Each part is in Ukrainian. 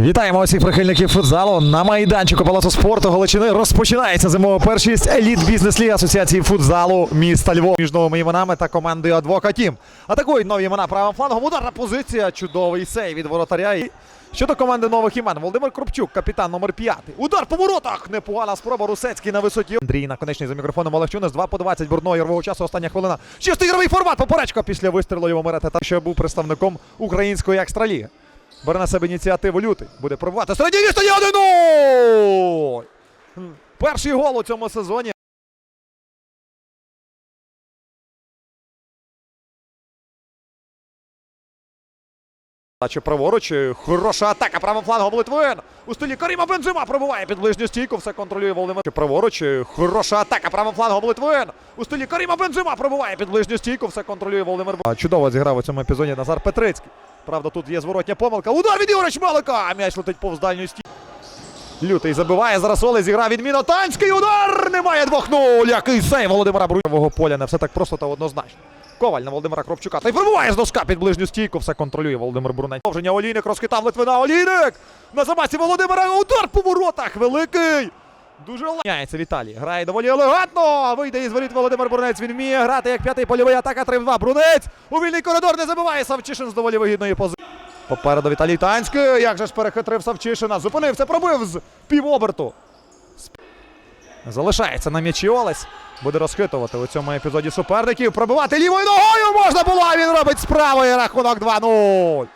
Вітаємо усіх прихильників футзалу. На майданчику Палацу спорту Галичини розпочинається зимова першість еліт бізнес ліги Асоціації футзалу міста Львов між новими іменами та командою Адвокатім. Атакують нові імена правим флангом. Ударна позиція. Чудовий сей від воротаря. І щодо команди нових імен. Володимир Кропчук, капітан номер 5. Удар по воротах. Непогана спроба Русецький на висоті. Андрій наконечний за мікрофоном Олег Чунес. 2 по 20 бурного ігрового часу. Остання хвилина. Чистий ігровий формат. Поперечка після вистрілу його мерета. Та що був представником української екстраліги. Бере на себе ініціативу лютий. Буде пробувати. Середній відстані 1-0! Перший гол у цьому сезоні. Наче праворуч. Хороша атака правим флангом Литвин. У стилі Каріма Бензима пробиває під ближню стійку. Все контролює Володимир. Праворуч. Хороша атака правим флангом Литвин. У стилі Каріма Бензима пробиває під ближню стійку. Все контролює Володимир. Чудово зіграв у цьому епізоді Назар Петрицький. Правда, тут є зворотня помилка. Удар від Ігоря Чмалика. М'яч летить повз дальню стійку. Лютий забиває зараз Оле, зіграв відміну. Танський удар! Немає 2-0. Який сейв Володимира Бруньового поля. Не все так просто та однозначно. Коваль на Володимира Кропчука. Та й пробиває з доска під ближню стійку. Все контролює Володимир Брунець. Продовження Олійник розхитав Литвина. Олійник! На замасі Володимира. Удар по воротах. Великий. Дуже ламається Віталій. Грає доволі елегантно. Вийде із воріт Володимир Брунець. Він вміє грати як п'ятий польовий атака 3-2. Брунець. У вільний коридор не забиває Савчишин з доволі вигідної позиції. Попереду Віталій Танський. Як же ж перехитрив Савчишина. Зупинився, пробив з півоберту. Залишається на м'ячі Олесь. Буде розхитувати у цьому епізоді суперників. Пробивати лівою ногою можна було. Він робить з правої рахунок 2-0.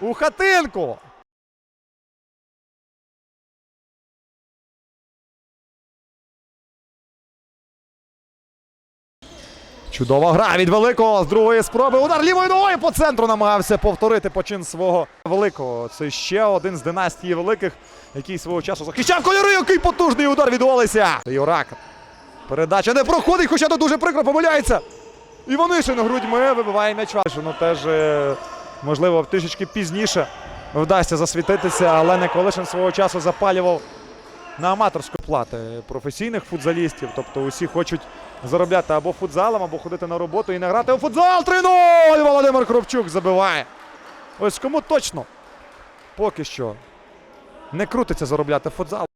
У хатинку. Чудова гра від великого з другої спроби. Удар лівою ногою по центру намагався повторити почин свого великого. Це ще один з династії великих, який свого часу захищав кольори. Який потужний удар від. Юрак. Передача не проходить, хоча тут дуже прикро помиляється. Іванишин грудьми вибиває м'яч. Ну теж, е, можливо, трішечки пізніше вдасться засвітитися, але Николишин свого часу запалював на аматорську плати професійних футзалістів. Тобто усі хочуть заробляти або футзалом, або ходити на роботу і не грати у футзал. 3-0! Володимир Кропчук забиває. Ось кому точно поки що не крутиться заробляти футзал.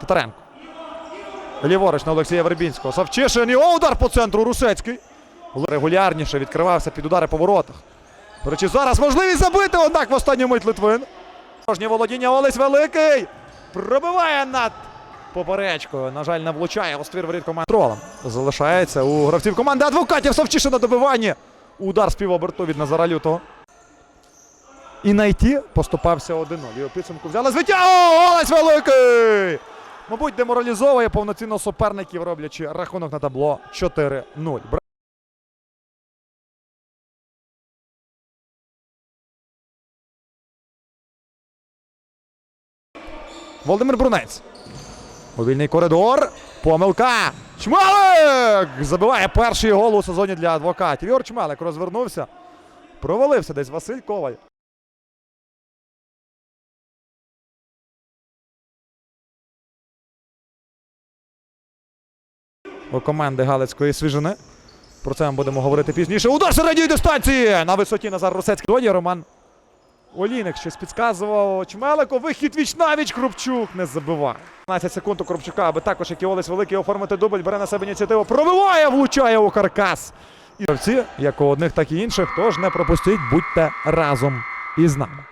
Татаренко. Ліворуч на Олексія Вербінського. Савчишин. Його удар по центру. Русецький. Регулярніше відкривався під удари по воротах. До речі, зараз можливість забити, однак в останню мить Литвин. Порожнє володіння Олесь Великий. Пробиває над поперечкою. На жаль, не влучає у ствір воріт команди. Тролом. Залишається у гравців команди адвокатів. Савчишин на добиванні. Удар з півоберту від Назара Лютого. І найти поступався 1-0. Його підсумку взяли звиття. О, Олесь Великий! Мабуть, деморалізовує повноцінно суперників, роблячи рахунок на табло 4-0. Володимир Брунець. У коридор. Помилка. Чмалик! Забиває перший гол у сезоні для адвокатів. Ігор Чмалик розвернувся. Провалився десь Василь Коваль. у команди Галицької свіжини. Про це ми будемо говорити пізніше. Удар середньої дистанції! На висоті Назар Русецький. Доді Роман Олійник щось підказував Чмелико, Вихід віч навіч Крупчук не забиває. 15 секунд у Крупчука, аби також, як і Олесь Великий, оформити дубль, бере на себе ініціативу. Пробиває, влучає у каркас. І гравці, як у одних, так і інших. Тож не пропустіть, будьте разом із нами.